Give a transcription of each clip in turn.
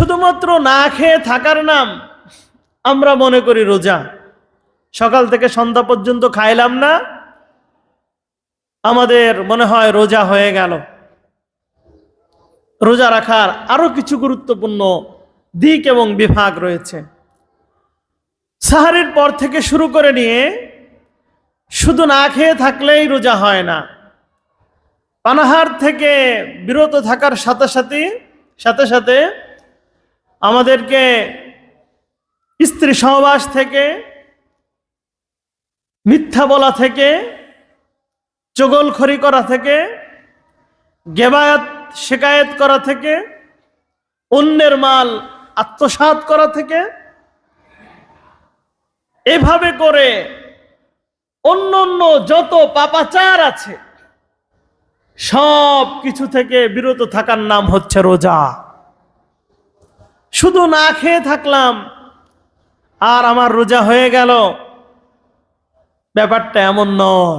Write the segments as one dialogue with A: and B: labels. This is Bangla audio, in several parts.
A: শুধুমাত্র না খেয়ে থাকার নাম আমরা মনে করি রোজা। সকাল থেকে সন্ধ্যা পর্যন্ত খাইলাম না, আমাদের মনে হয় রোজা হয়ে গেল। রোজা রাখার আরও কিছু গুরুত্বপূর্ণ দিক এবং বিভাগ রয়েছে। সাহারির পর থেকে শুরু করে নিয়ে শুধু না খেয়ে থাকলেই রোজা হয় না। পানাহার থেকে বিরত থাকার সাথে সাথে সাথে সাথে আমাদেরকে স্ত্রী সহবাস থেকে, মিথ্যা বলা থেকে, চগলখড়ি করা থেকে, গেবায়াত, শেকায়েত করা থেকে, অন্যের মাল আত্মসাৎ করা থেকে, এভাবে করে অন্য অন্য যত পাপাচার আছে সব কিছু থেকে বিরত থাকার নাম হচ্ছে রোজা। শুধু না খেয়ে থাকলাম। আর আমার রোজা হয়ে গেল। ব্যাপারটা এমন নয়।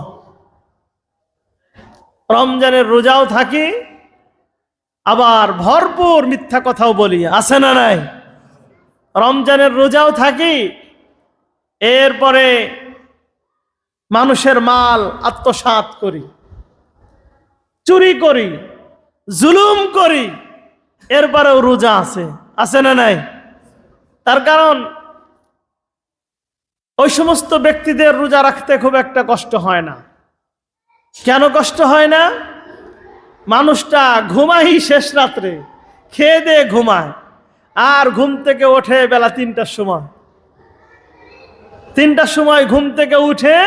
A: রমজানের রোজাও থাকি, আবার ভরপুর মিথ্যা কথাও বলি। আছে না নাই? রমজানের রোজাও থাকি, এরপরে মানুষের মাল আত্মসাৎ করি। চুরি করি, জুলুম করি, এরপরেও রোজা আছে। আছে না নাই? তার কারণ, ওই সমস্ত ব্যক্তিদের রোজা রাখতে খুব একটা কষ্ট হয় না। কেন কষ্ট হয় না? মানুষটা ঘুমাই শেষ রাত্রে, খেয়ে দিয়ে ঘুমায়, আর ঘুম থেকে ওঠে বেলা তিনটার সময়। তিনটার সময় ঘুম থেকে উঠে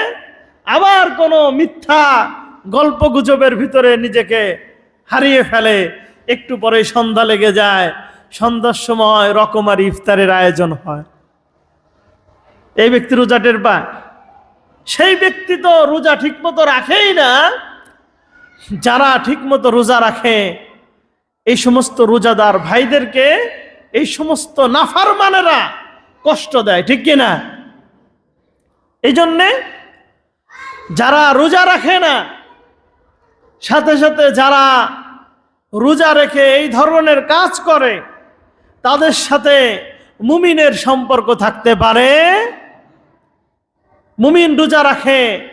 A: আবার কোনো মিথ্যা গল্প গুজবের ভিতরে নিজেকে হারিয়ে ফেলে, একটু পরে সন্ধ্যা লেগে যায় সন্ধ্যার সময় রকমারি ইফতারের আয়োজন হয়। এই ব্যক্তি রোজা টের পায়? সেই ব্যক্তি তো রোজা ঠিকমতো রাখেই না। যারা ঠিকমতো রোজা রাখে, এই সমস্ত রোজাদার ভাইদেরকে, এই সমস্ত নাফার মানেরা কষ্ট দেয়, ঠিক কিনা এই জন্যে যারা রোজা রাখে না, সাথে সাথে যারা রোজা রেখে এই ধরনের কাজ করে তাদের সাথে মুমিনের সম্পর্ক থাকতে পারে। মুমিন রোজা রাখে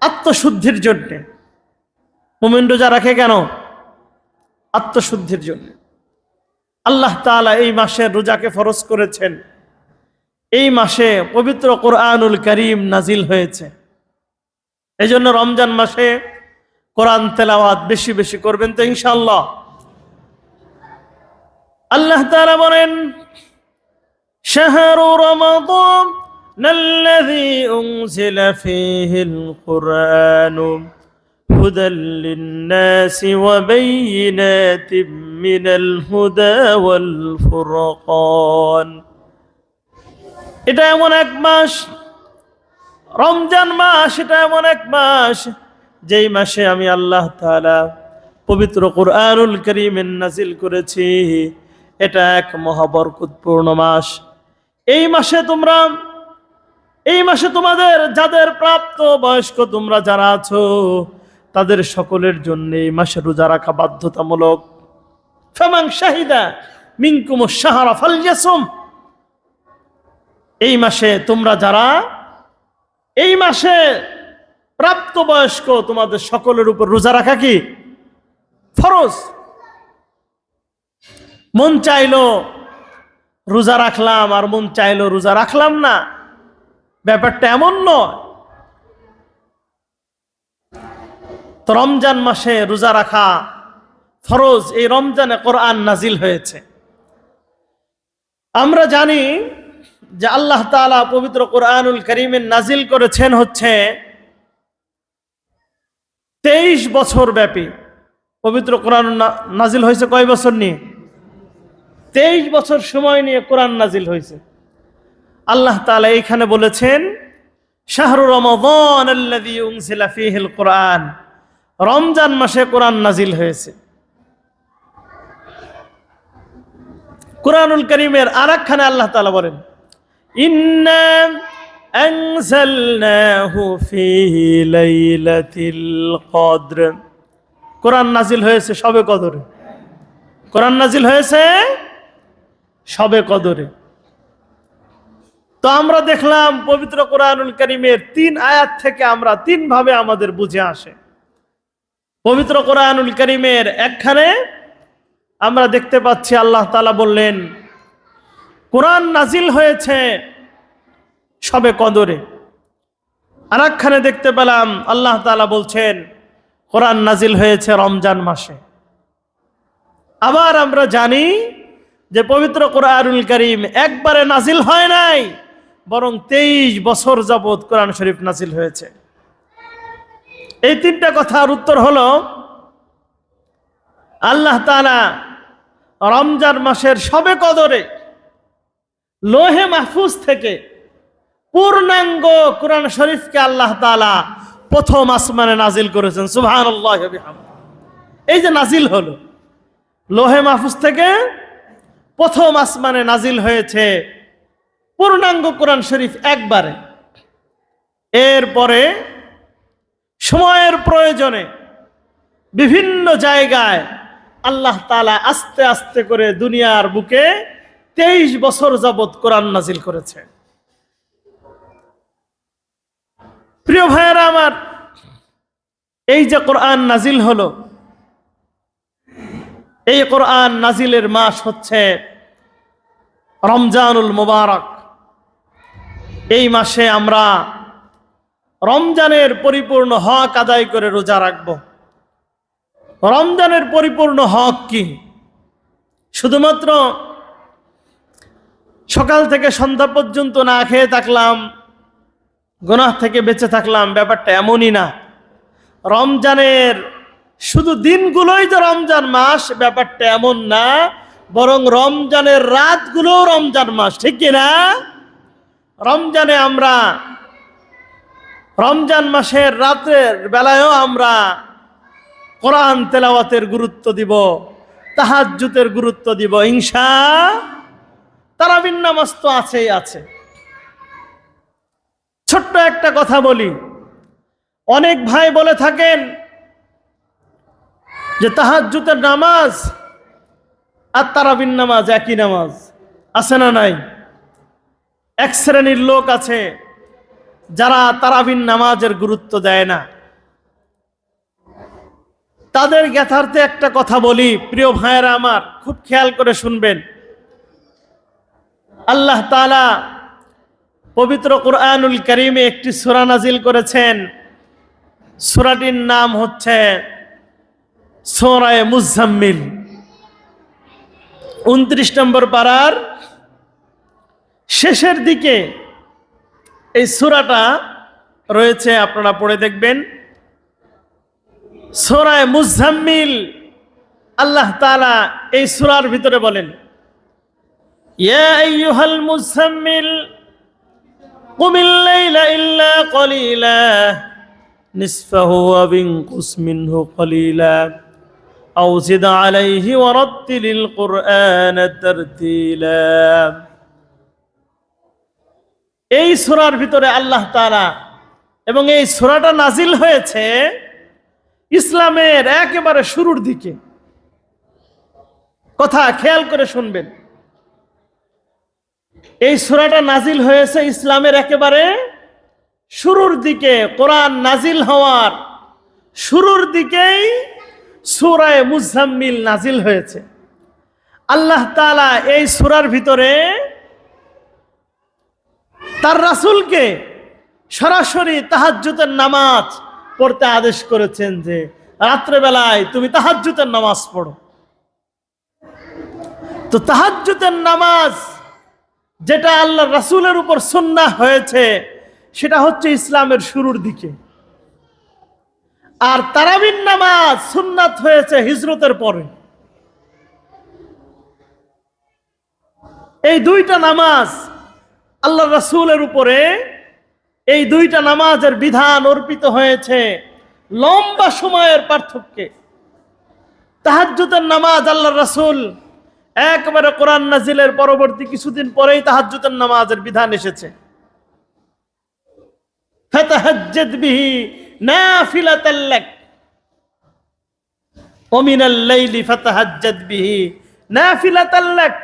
A: আত্মশুদ্ধির জন্যে। মুমিন রোজা রাখে কেন? আত্মশুদ্ধির জন্য। আল্লাহ তাআলা এই মাসের রোজাকে ফরজ করেছেন। এই মাসে পবিত্র কোরআনুল করিম নাজিল হয়েছে। এই জন্য রমজান মাসে কোরআন তেলাওয়াত বেশি বেশি করবেন তো ইনশাল্লাহ আল্লাহ তাআলা বলেন শাহরু রমাদান الذي أنزل فيه القرآن هدى للناس وبينات من الهدى والفرقان এটা এমন এক মাস রমজান মাস এটা এমন এক মাস যেই মাসে আমি আল্লাহ তাআলা পবিত্র কোরআনুল করিমের নাজিল করেছি এটা এক মহাবরকতপূর্ণ মাস। এই মাসে তোমরা, এই মাসে তোমাদের যাদের প্রাপ্ত বয়স্ক তোমরা যারা আছো, তাদের সকলের জন্য এই মাসে রোজা রাখা বাধ্যতামূলক। ফেমাং শাহিদা সাহারা এই মাসে তোমরা যারা, এই মাসে প্রাপ্ত বয়স্ক তোমাদের সকলের উপর রোজা রাখা কি? ফরজ। মন চাইলো রোজা রাখলাম আর মন চাইলো রোজা রাখলাম না। ব্যাপারটা এমন নয়। তো রমজান মাসে রোজা রাখা ফরজ, এই রমজানে কোরআন নাজিল হয়েছে। আমরা জানি যে আল্লাহ তাআলা পবিত্র কোরআনুল করিমের নাজিল করেছেন হচ্ছে তেইশ বছর ব্যাপী। পবিত্র কোরআন নাজিল হয়েছে কয় বছর নিয়ে? তেইশ বছর সময় নিয়ে কোরআন নাজিল হয়েছে। আল্লাহ তাআলা এইখানে বলেছেন, শাহরু রমাদান কোরআন। রমজান মাসে কোরআন নাজিল হয়েছে। কোরআনুল করিমের আর একখানে আল্লাহ তাআলা বলেন কোরআন নাজিল হয়েছে সবে কদরে। কোরআন নাজিল হয়েছে সবে কদরে। তো আমরা দেখলাম পবিত্র কোরআনুল করিমের তিন আয়াত থেকে আমরা তিন ভাবে আমাদের বুঝে আসে। পবিত্র কোরআনুল করিমের একখানে আমরা দেখতে পাচ্ছি আল্লাহ তালা বললেন, কোরআন নাজিল হয়েছে সবে কদরে। আর একখানে দেখতে পেলাম আল্লাহ তালা বলছেন, কোরআন নাজিল হয়েছে রমজান মাসে। আবার আমরা জানি যে পবিত্র কোরআনুল করিম একবারে নাজিল হয় নাই, বরং তেইশ বছর যাবৎ কোরআন শরীফ নাজিল হয়েছে। এই তিনটা কথার উত্তর হলো, আল্লাহ তালা রমজান মাসের সবে কদরে লোহে মাহফুজ থেকে পূর্ণাঙ্গ কোরআন শরীফকে আল্লাহ তালা প্রথম আসমানে নাজিল করেছেন। সুবহান এই যে নাজিল হলো, লোহে মাহফুজ থেকে প্রথম আসমানে নাজিল হয়েছে। পূর্ণাঙ্গ কোরআন শরীফ একবারে। এরপরে সময়ের প্রয়োজনে বিভিন্ন জায়গায় আল্লাহ তালা আস্তে আস্তে করে দুনিয়ার বুকে তেইশ বছর যাবৎ কোরআন নাজিল করেছে। প্রিয় ভাইয়েরা আমার, এই যে কোরআন নাজিল হলো, এই কোরআন নাজিলের মাস হচ্ছে রমজানুল মুবারক। এই মাসে আমরা রমজানের পরিপূর্ণ হক আদায় করে রোজা রাখব। রমজানের পরিপূর্ণ হক কি? শুধুমাত্র সকাল থেকে সন্ধ্যা পর্যন্ত না খেয়ে থাকলাম, গোনাহ থেকে বেঁচে থাকলাম, ব্যাপারটা এমনই না। রমজানের শুধু দিনগুলোই যে রমজান মাস, ব্যাপারটা এমন না বরং রমজানের রাতগুলোও রমজান মাস, ঠিক কিনা রমজানে আমরা, রমজান মাসের রাতের বেলায়ও আমরা কোরআন তেলাওয়াতের গুরুত্ব দিব তাহাজ্জুতের গুরুত্ব দিব ইংসা তারাবিন নামাজ তো আছেই আছে। ছোট্ট একটা কথা বলি, অনেক ভাই বলে থাকেন যে তাহাজ্জুতের নামাজ আর তারাবিন নামাজ, একই নামাজ। আছে না নাই? এক শ্রেণির লোক আছে যারা তারাবিন নামাজের গুরুত্ব দেয় না। তাদের জ্ঞাতার্থে একটা কথা বলি, প্রিয় ভাইয়েরা আমার, খুব খেয়াল করে শুনবেন। আল্লাহ তালা পবিত্র কোরআনুল করিমে একটি সুরা নাজিল করেছেন। সুরাটির নাম হচ্ছে সোরায় মুজাম্মিল উনত্রিশ নম্বর পাড়ার শেষের দিকে এই সুরাটা রয়েছে, আপনারা পড়ে দেখবেন। সোরায় মুজাম্মিল আল্লাহ তালা এই সুরার ভিতরে বলেন, ইয়া মুজাম্মিল কুমিল্লাইলা কলিলা কলিলা। أو زد عليه ورتل القرآن ترتيلا এই সূরার ভিতরে আল্লাহ তাআলা এবং এই সূরাটা নাজিল হয়েছে ইসলামের একেবারে শুরুর দিকে কথা খেয়াল করে শুনবেন এই সূরাটা নাজিল হয়েছে ইসলামের একেবারে শুরুর দিকে কোরআন নাজিল হওয়ার শুরুর দিকেই সুরায় মুজাম্মিল নাজিল হয়েছে। আল্লাহ তালা এই সুরার ভিতরে তার রাসুলকে সরাসরি তাহাজ্জুতের নামাজ পড়তে আদেশ করেছেন যে, রাত্রেবেলায় তুমি তাহাজ্জুতের নামাজ পড়ো। তো তাহাজ্জুতের নামাজ যেটা আল্লাহ রাসুলের উপর সুন্না হয়েছে, সেটা হচ্ছে ইসলামের শুরুর দিকে। আর তারাবিন নামাজ সুন্নাত হয়েছে হিজরতের পরে। এই দুইটা নামাজ আল্লাহ রাসুলের উপরে এই দুইটা নামাজের বিধান অর্পিত হয়েছে লম্বা সময়ের পার্থক্যে। তাহাজ্জুতের নামাজ আল্লাহ রাসুল একবারে কোরআন নাজিলের পরবর্তী কিছুদিন পরেই তাহাজ্জুতের নামাজের বিধান এসেছে। লাক।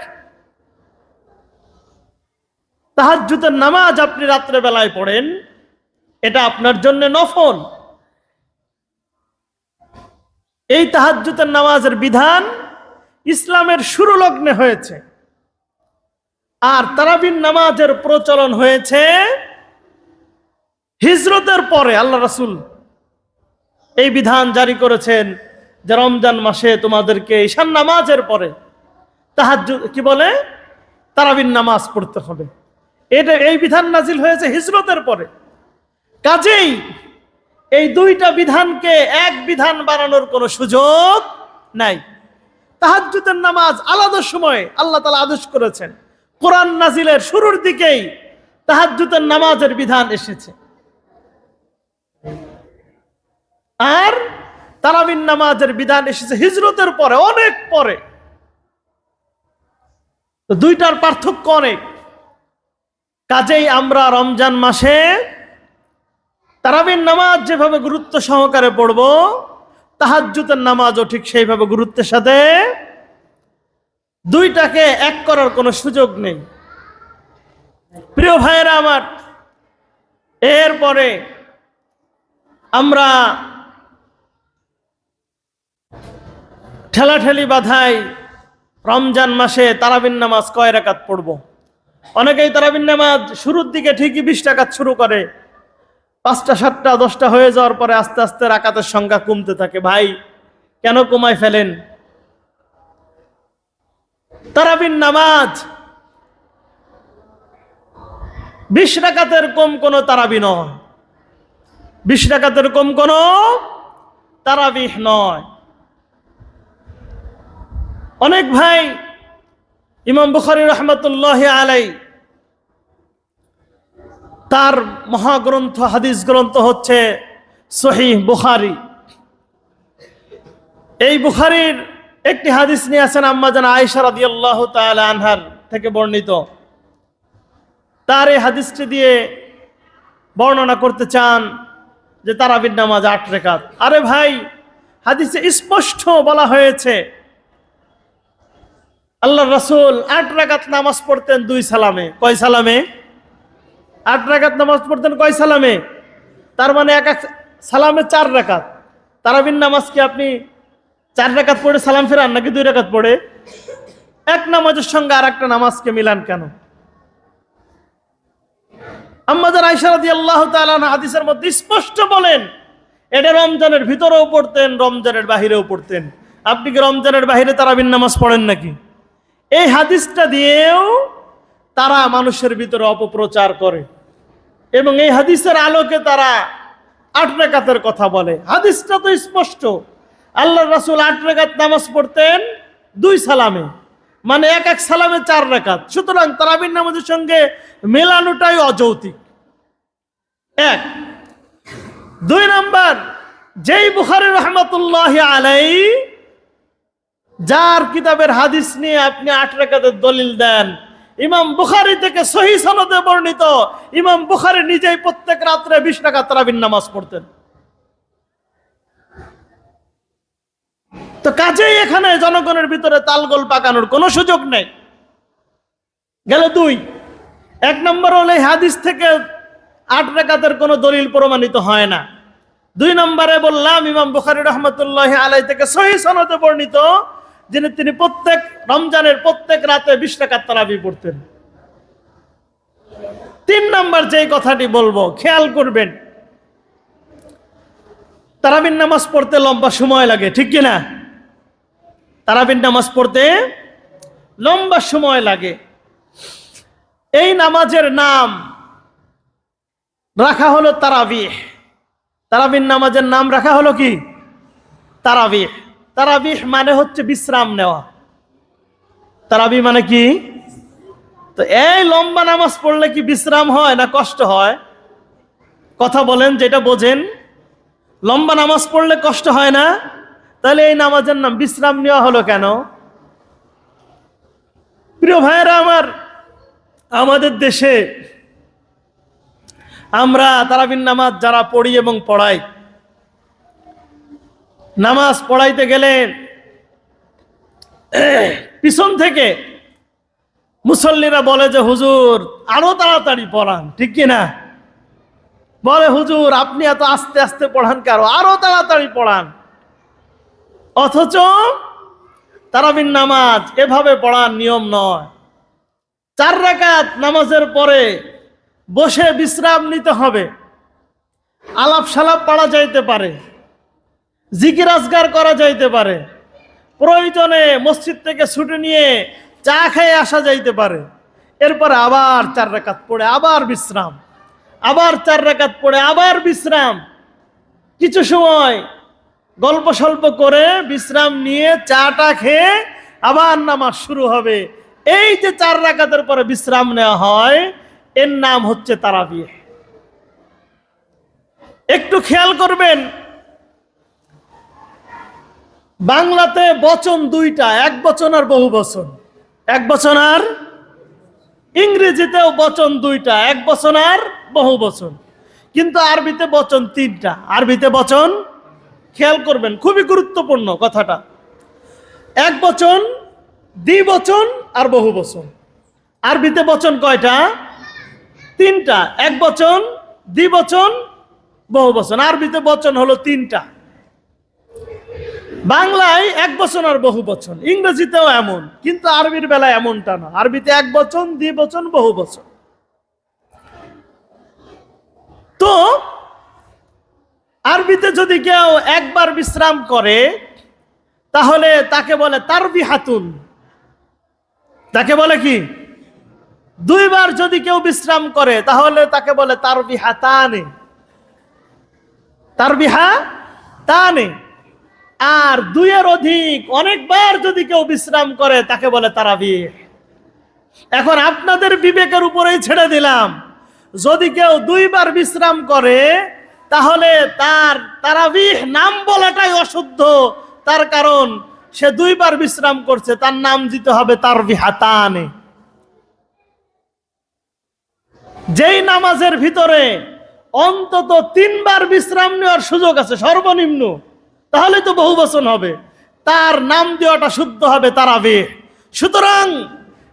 A: তাহাজ্জুদের নামাজ আপনি রাত্রে বেলায় পড়েন, এটা আপনার জন্য নফল। এই তাহাজ্জুদের নামাজের বিধান ইসলামের শুরু লগ্নে হয়েছে। আর তারাবিন নামাজের প্রচলন হয়েছে হিজরতের পরে আল্লাহ রাসূল এই বিধান জারি করেছেন যে রমজান মাসে তোমাদেরকে ঈশান নামাজের পরে তাহাজ্জুদ, কি বলে? তারাবিন নামাজ পড়তে হবে। এটা, এই বিধান নাজিল হয়েছে হিজরতের পরে। কাজেই এই দুইটা বিধানকে এক বিধান বানানোর কোনো সুযোগ নাই। তাহাজ্জুদের নামাজ আলাদা সময়ে আল্লাহ তালা আদেশ করেছেন। কোরআন নাজিলের শুরুর দিকেই তাহাজ্জুদের নামাজের বিধান এসেছে। আর তারাবিন নামাজের বিধান এসেছে হিজরতের পরে, অনেক পরে। দুইটার পার্থক্য অনেক। কাজেই আমরা রমজান মাসে তারাবিন নামাজ যেভাবে গুরুত্ব সহকারে পড়ব তাহাজ্জুতের নামাজও ঠিক সেইভাবে গুরুত্বের সাথে দুইটাকে এক করার কোনো সুযোগ নেই। প্রিয় ভাইয়েরা আমার, এরপরে আমরা ঠেলাঠেলি বাধাই রমজান মাসে তারাবিন নামাজ কয় রাকাত পড়ব? অনেকেই তারাবিন নামাজ শুরুর দিকে ঠিকই বিশ টাকাত শুরু করে। পাঁচটা, সাতটা, দশটা হয়ে যাওয়ার পরে আস্তে আস্তে রাকাতের সংখ্যা কমতে থাকে। ভাই, কেন কমায় ফেলেন? তারাবিন নামাজ বিশ রাকাতের কম কোনো তারাবি নয়। বিশ রাকাতের কম কোনো তারাবিহ নয়। অনেক ভাই ইমাম বুখারি রহমতুল্লাহ আলাই তার মহাগ্রন্থ, হাদিস গ্রন্থ হচ্ছে সহি বুখারি। এই বুখারির একটি হাদিস নিয়ে আছেন আম্মাজান আয়েশা রাদিয়াল্লাহু তাআলা আনহার থেকে বর্ণিত। তার এই হাদিসটি দিয়ে বর্ণনা করতে চান যে তারাবির নামাজ আট রেখাত। আরে ভাই, হাদিসে স্পষ্ট বলা হয়েছে আল্লাহ রাসূল আট রাকাত নামাজ পড়তেন দুই সালামে। কয় সালামে? আট রাকাত নামাজ পড়তেন কয় সালামে? তার মানে এক এক সালামে চার রাকাত। তারাবিন নামাজ কি আপনি চার রাকাত পড়ে সালাম ফেরান নাকি দুই রাকাত পড়ে? এক নামাজের সঙ্গে আর একটা নামাজকে মিলান কেন? আম্মাজান আইসারাদি আল্লাহ হাদিসের মধ্যে স্পষ্ট বলেন, এটা রমজানের ভিতরেও পড়তেন, রমজানের বাহিরেও পড়তেন। আপনি কি রমজানের বাহিরে তারাবিন নামাজ পড়েন নাকি? এই হাদিসটা দিয়েও তারা মানুষের ভিতরে অপপ্রচার করে। এবং এই হাদিসের আলোকে তারা আট রেখাতের কথা বলে। হাদিসটা তো স্পষ্ট। আল্লাহ রাসূল আট রেখাত নামাজ পড়তেন দুই সালামে। মানে এক এক সালামে চার রেখাত সুতরাং তারাবিন নামাজের সঙ্গে মেলানোটাই অযৌতিক এক। দুই নাম্বার, যেই বুখারি রহমতুল্লাহ আলাই যার কিতাবের হাদিস নিয়ে আপনি আট রেখাতের দলিল দেন, ইমাম বুখারি থেকে সহি সনদে বর্ণিত, ইমাম বুখারি নিজেই প্রত্যেক রাত্রে বিশ টাকা তারাবিন নামাজ পড়তেন। তো কাজেই এখানে জনগণের ভিতরে তালগোল পাকানোর কোনো সুযোগ নেই। গেল দুই, এক নম্বর হলে হাদিস থেকে আট রেখাতের কোনো দলিল প্রমাণিত হয় না। দুই নম্বরে বললাম, ইমাম বুখারি রহমতুল্লাহ আলাই থেকে সহি সনদে বর্ণিত যিনি তিনি প্রত্যেক রমজানের প্রত্যেক রাতে বিশ টাকার তারাবি পড়তেন। তিন নম্বর যেই কথাটি বলব, খেয়াল করবেন তারাবিন নামাজ পড়তে লম্বা সময় লাগে, ঠিক কিনা? তারাবিন নামাজ পড়তে লম্বা সময় লাগে। এই নামাজের নাম রাখা হলো তারাবিহ তারাবিন নামাজের নাম রাখা হলো কি? তারাবিহ তারাবিহ মানে হচ্ছে বিশ্রাম নেওয়া। তারাবি মানে কি? তো এই লম্বা নামাজ পড়লে কি বিশ্রাম হয় না কষ্ট হয়? কথা বলেন, যেটা বোঝেন। লম্বা নামাজ পড়লে কষ্ট হয় না? তাহলে এই নামাজের নাম বিশ্রাম নেওয়া হলো কেন? প্রিয় ভাইয়েরা আমার, আমাদের দেশে আমরা তারাবিন নামাজ যারা পড়ি এবং পড়াই নামাজ পড়াইতে গেলে, পিছন থেকে মুসল্লিরা বলে যে, হুজুর, আরও তাড়াতাড়ি পড়ান। ঠিক কি না? বলে, হুজুর, আপনি এত আস্তে আস্তে পড়ান কারও আরও তাড়াতাড়ি পড়ান। অথচ তারাবিন নামাজ এভাবে পড়ার নিয়ম নয়। চার রাকাত নামাজের পরে বসে বিশ্রাম নিতে হবে। আলাপ সালাপ পড়া যাইতে পারে। জিকির আজগার করা যাইতে পারে। প্রয়োজনে মসজিদ থেকে ছুটি নিয়ে চা খেয়ে আসা যাইতে পারে। এরপরে আবার চার রাকাত পড়ে, আবার বিশ্রাম। আবার চার রাকাত পড়ে, আবার বিশ্রাম। কিছু সময় গল্প স্বল্প করে বিশ্রাম নিয়ে চাটা খেয়ে আবার নামাজ শুরু হবে। এই যে চার রাকাতের পরে বিশ্রাম নেওয়া হয়, এর নাম হচ্ছে তারাবিয়ে একটু খেয়াল করবেন বাংলাতে বচন দুইটা, এক বচন আর বহু বচন। এক বচন আর ইংরেজিতেও বচন দুইটা, এক বচন আর বহু বচন। কিন্তু আরবিতে বচন তিনটা, আরবিতে বচন, খেয়াল করবেন, খুবই গুরুত্বপূর্ণ কথাটা। এক বচন দ্বিবচন আর বহু বচন। আরবিতে বচন কয়টা? তিনটা। এক বচন দ্বিবচন বহু বচন। আরবিতে বচন হলো তিনটা। বাংলায় এক বচন আর বহু বচন ইংরেজিতেও এমন, কিন্তু আরবির বেলায় এমনটা না। আরবিতে এক বচন দ্বিবচন বহু বচন। তো, আরবিতে যদি কেউ একবার বিশ্রাম করে, তাহলে তাকে বলে তারবি হাতুন তাকে বলে কি? দুইবার যদি কেউ বিশ্রাম করে, তাহলে তাকে বলে তারবি হাতানে তারবিহা তানে আর দুইয়ের অধিক অনেকবার যদি কেউ বিশ্রাম করে, তাকে বলে তারাবি এখন আপনাদের বিবেকের উপরেই ছেড়ে দিলাম। যদি কেউ দুইবার বিশ্রাম করে, তাহলে তার তারাবিহ নাম বলাটাই অশুদ্ধ। তার কারণ, সে দুইবার বিশ্রাম করছে, তার নাম দিতে হবে তার বিহাতানে যেই নামাজের ভিতরে অন্তত তিনবার বিশ্রাম নেওয়ার সুযোগ আছে, সর্বনিম্ন। তাহলে তো বহু বচন হবে। তার নাম দেওয়াটা শুদ্ধ হবে তারাবি। সুতরাং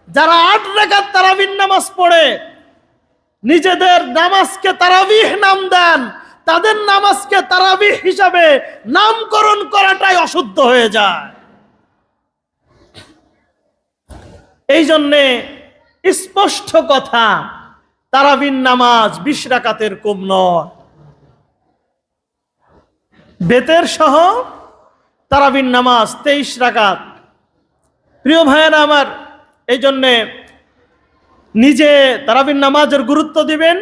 A: যারা আট রেখার তারাবির নামাজ পড়ে, নিজেদের নামাজকে তারাবিহ নাম দেন। তাদের নামাজকে তারাবিহ হিসাবে নামকরণ করাটাই অশুদ্ধ হয়ে যায়। এই জন্যে স্পষ্ট কথা তারাবিন নামাজ বিশ রাকাতের কম নয়। বেতের সহ তারাবিন নামাজ, তেইশ রাকাত। প্রিয় ভাইয়েরা আমার, এই জন্যে নিজে তারাবিন নামাজের গুরুত্ব দিবেন,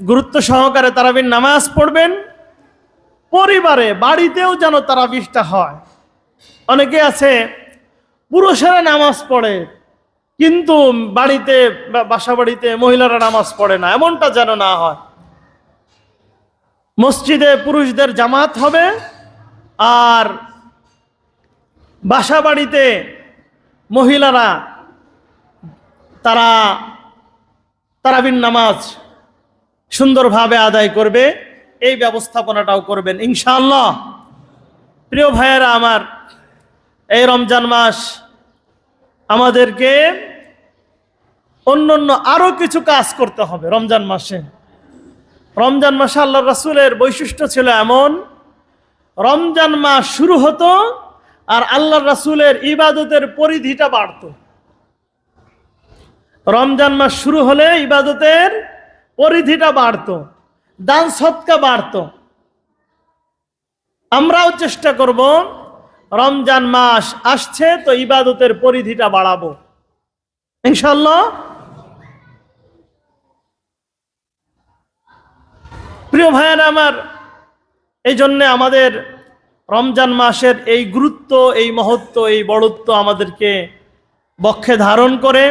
A: গুরুত্ব সহকারে তারাবিন নামাজ পড়বেন। পরিবারে, বাড়িতেও যেন তারাবিশটা হয়। অনেকে আছে পুরুষেরা নামাজ পড়ে, কিন্তু বাড়িতে বাসা বাড়িতে মহিলারা নামাজ পড়ে না, এমনটা যেন না হয়। মসজিদে পুরুষদের জামাত হবে আর বাসা বাড়িতে মহিলারা তারা তারাবিন নামাজ সুন্দরভাবে আদায় করবে, এই ব্যবস্থাপনাটাও করবেন, ইনশাআল্লাহ। প্রিয় ভাইয়েরা আমার, এই রমজান মাস আমাদেরকে অন্য অন্য আরও কিছু কাজ করতে হবে রমজান মাসে। রমজান মাসে আল্লাহ রাসুলের বৈশিষ্ট্য ছিল এমন, রমজান মাস শুরু হতো আর আল্লাহ রাসুলের ইবাদতের পরিধিটা বাড়ত। রমজান মাস শুরু হলে ইবাদতের পরিধিটা বাড়ত, দান সৎকা বাড়ত। আমরাও চেষ্টা করব, রমজান মাস আসছে তো ইবাদতের পরিধিটা বাড়াবো। ইনশাল্লাহ প্রিয় ভাইয়েরা আমার এই জন্যে আমাদের রমজান মাসের এই গুরুত্ব, এই মহত্ব, এই বড়ত্ব আমাদেরকে বক্ষে ধারণ করে।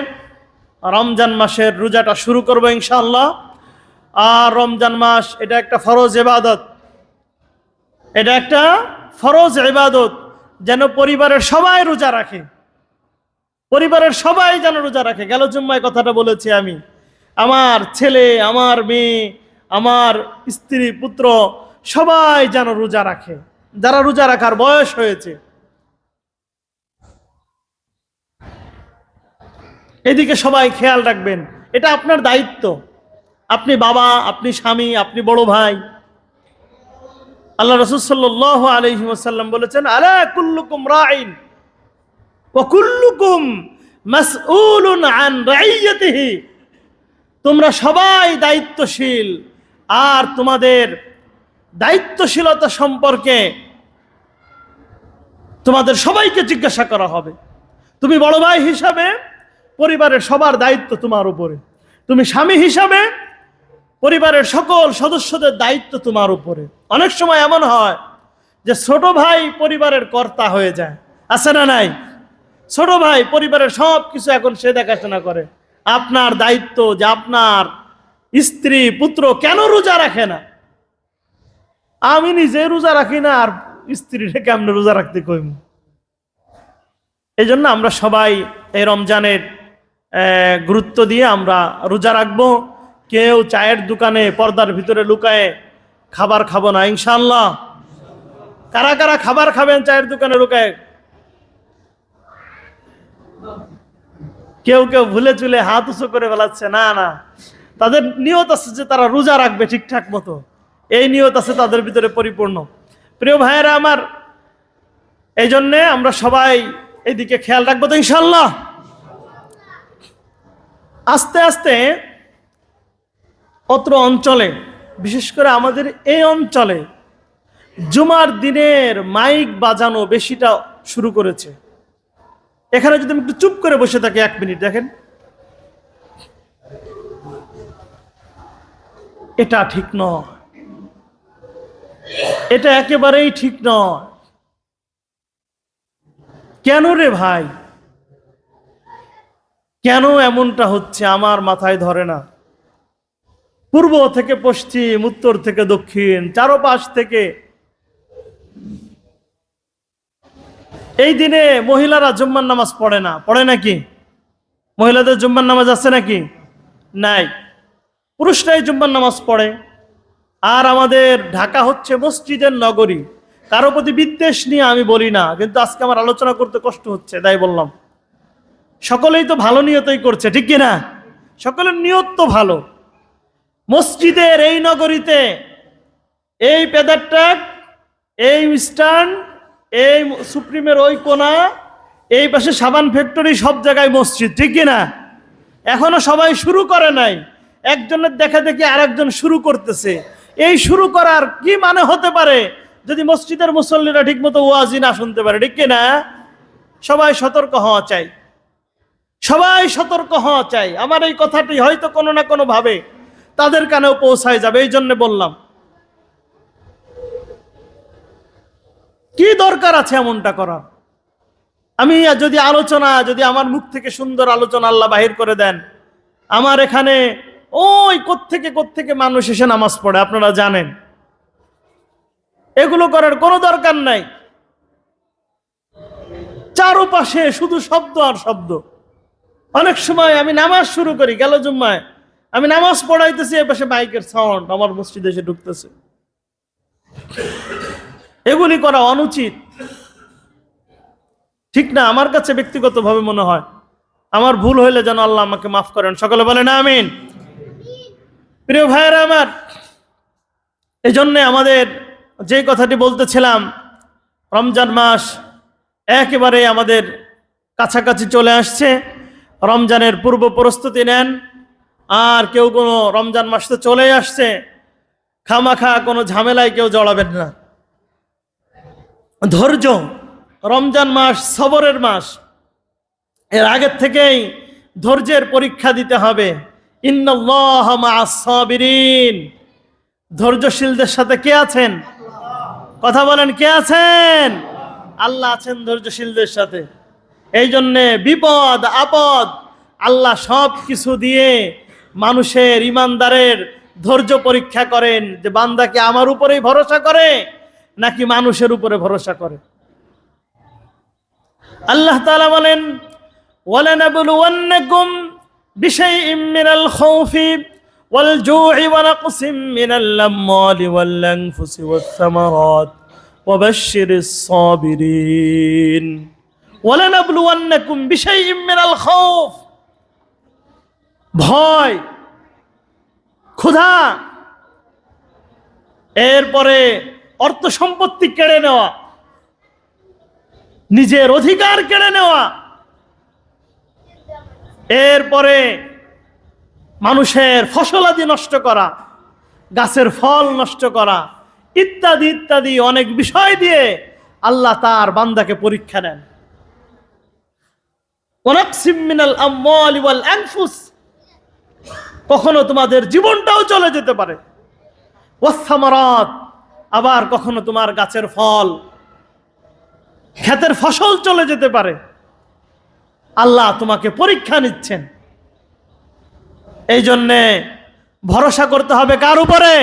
A: রমজান মাসের রোজাটা শুরু করব ইনশাল্লাহ আর রমজান মাস এটা একটা ফরজ এবাদত এটা একটা ফরজ এবাদত যেন পরিবারের সবাই রোজা রাখে। পরিবারের সবাই যেন রোজা রাখে। গেল জুম্মায় কথাটা বলেছি আমি। আমার ছেলে, আমার মেয়ে আমার স্ত্রী, পুত্র, সবাই যেন রোজা রাখে। যারা রোজা রাখার বয়স হয়েছে। এদিকে সবাই খেয়াল রাখবেন, এটা আপনার দায়িত্ব। আপনি বাবা, আপনি স্বামী, আপনি বড় ভাই। আল্লাহ রসুল সাল্লাহ বলেছেন, আলা কুল্লুকুম রাইন মাসউলুন আন তোমরা সবাই দায়িত্বশীল। আর তোমাদের দায়িত্বশীলতা সম্পর্কে তোমাদের সবাইকে জিজ্ঞাসা করা হবে। তুমি বড় ভাই হিসাবে পরিবারের সবার দায়িত্ব তোমার উপরে। তুমি স্বামী হিসাবে পরিবারের সকল সদস্যদের দায়িত্ব তোমার উপরে। অনেক সময় এমন হয় যে ছোট ভাই পরিবারের কর্তা হয়ে যায়। আছে না নাই? ছোট ভাই পরিবারের সব কিছু এখন সে দেখাশোনা করে। আপনার দায়িত্ব যে আপনার স্ত্রী, পুত্র কেন রোজা রাখে না? আমি নিজে রোজা রাখি না, আর স্ত্রীকে কেমনে রোজা রাখতে কইম? এই জন্য আমরা সবাই এই রমজানের গুরুত্ব দিয়ে আমরা রোজা রাখব। কেউ চায়ের দোকানে পর্দার ভিতরে লুকায়ে খাবার খাব না ইনশাল্লাহ কারা কারা খাবার খাবেন চায়ের দোকানে লুকায়? কেউ কেউ ভুলে চুলে হাত উঁচু করে বেলাচ্ছে না না। তাদের নিয়ত আছে যে তারা রোজা রাখবে ঠিকঠাক মতো। এই নিয়ত আছে তাদের ভিতরে পরিপূর্ণ। প্রিয় ভাইয়েরা আমার এই জন্যে আমরা সবাই এইদিকে খেয়াল রাখব তো ইনশাল্লাহ আস্তে আস্তে অত্র অঞ্চলে, বিশেষ করে আমাদের এই অঞ্চলে, জুমার দিনের মাইক বাজানো বেশিটা শুরু করেছে। এখানে যদি আমি একটু চুপ করে বসে থাকি এক মিনিট, দেখেন। এটা ঠিক নয়। এটা একেবারেই ঠিক নয়। কেন রে ভাই? কেন এমনটা হচ্ছে আমার মাথায় ধরে না? পূর্ব থেকে পশ্চিম, উত্তর থেকে দক্ষিণ, চারোপাশ থেকে। এই দিনে মহিলারা জুম্মার নামাজ পড়ে না। পড়ে নাকি? মহিলাদের জুম্মার নামাজ আছে নাকি? নাই। পুরুষরাই জুম্মার নামাজ পড়ে। আর আমাদের ঢাকা হচ্ছে মসজিদের নগরী। কারও প্রতি বিদ্বেষ নিয়ে আমি বলি না, কিন্তু আজকে আমার আলোচনা করতে কষ্ট হচ্ছে, তাই বললাম। সকলেই তো ভালো নিয়তই করছে, ঠিক কিনা? সকলের নিয়ত তো ভালো। মসজিদের এই নগরীতে এই পেদারটাক, এই ইস্টার্ন এই সুপ্রিমের ওই কোনা, এই পাশে সাবান ফ্যাক্টরি সব জায়গায় মসজিদ, ঠিক কিনা? এখনও সবাই শুরু করে নাই। একজনের দেখা দেখি আরেকজন শুরু করতেছে। এই শুরু করার কি মানে হতে পারে? যদি মসজিদের মুসল্লিরা ঠিক মতো ওয়াজি না শুনতে পারে, ঠিক কিনা? সবাই সতর্ক হওয়া চাই। সবাই সতর্ক হওয়া চাই। আমার এই কথাটি হয়তো কোনো না কোনো ভাবে তাদের কানেও পৌঁছায় যাবে, এই জন্য বললাম। কি দরকার আছে এমনটা করার? আমি যদি আলোচনা, যদি আমার মুখ থেকে সুন্দর আলোচনা আল্লাহ বাহির করে দেন, আমার এখানে ওই কোত্থেকে কোত্থেকে মানুষ এসে নামাজ পড়ে, আপনারা জানেন। এগুলো করার কোনো দরকার নাই। চারোপাশে শুধু শব্দ আর শব্দ। অনেক সময় আমি নামাজ শুরু করি, গেল জুম্মায়। আমি নামাজ পড়াইতেছি, এ পাশে বাইকের সাউন্ড আমার মসজিদে এসে ঢুকতেছে। এগুলি করা অনুচিত। ঠিক না, আমার কাছে ব্যক্তিগতভাবে মনে হয়, আমার ভুল হইলে যেন আল্লাহ আমাকে মাফ করেন। সকলে বলেন, আমিন। প্রিয় ভাইয়েরা আমার এই জন্যে আমাদের যে কথাটি বলতেছিলাম, রমজান মাস একেবারে আমাদের কাছাকাছি চলে আসছে। রমজানের পূর্ব প্রস্তুতি নেন, আর কেউ কোনো রমজান মাস তো চলেই আসছে। খামাখা কোনো ঝামেলায় কেউ জড়াবেন না। ধৈর্য, রমজান মাস সবরের মাস। এর আগের থেকেই ধৈর্যের পরীক্ষা দিতে হবে। ধৈর্যশীলদের সাথে কে আছেন? কথা বলেন, কে আছেন? আল্লাহ আছেন ধৈর্যশীলদের সাথে। এই জন্যে বিপদ, আপদ, আল্লাহ সব কিছু দিয়ে মানুষের ইমানদারের ধৈর্য পরীক্ষা করেন যে বান্দা কি আমার উপরেই ভরসা করে, নাকি মানুষের উপরে ভরসা করে? আল্লাহ তাআলা বলেন জু'i ওয়া নাকসিম মিনাল আমওয়ালি ওয়াল আনফুসি ওয়াস সামারাত ওয়াবাশশিরিস সাবিরিন ওয়ালানাবলুওয়ান্নাকুম বিশাইইম মিনাল খাউফ ভয়, ক্ষুধা, এরপরে অর্থ সম্পত্তি কেড়ে নেওয়া, নিজের অধিকার কেড়ে নেওয়া এরপরে মানুষের ফসলাদি নষ্ট করা, গাছের ফল নষ্ট করা, ইত্যাদি ইত্যাদি অনেক বিষয় দিয়ে আল্লাহ তার বান্দাকে পরীক্ষা নেন। কখনো তোমাদের জীবনটাও চলে যেতে পারে। আবার কখনো তোমার গাছের ফল, ক্ষেতের ফসল চলে যেতে পারে। আল্লাহ তোমাকে পরীক্ষা নিচ্ছেন। এই জন্যে ভরসা করতে হবে কার উপরে?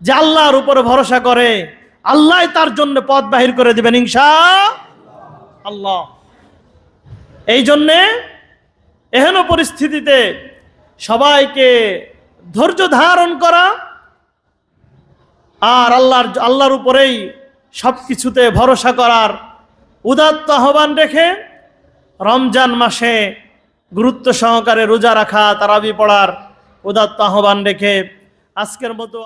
A: যে আল্লাহর উপরে ভরসা করে, আল্লাহ তার জন্য পথ বাহির করে দিবেন ইনশা আল্লাহ। এই জন্যে এহেন পরিস্থিতিতে সবাইকে ধৈর্য ধারণ করা আর আল্লাহর আল্লাহর উপরেই সব কিছুতে ভরসা করার উদাত্ত আহ্বান রেখে রমজান মাসে গুরুত্ব সহকারে রোজা রাখা, তারাবি পড়ার উদাত্ত আহ্বান রেখে আজকের মতো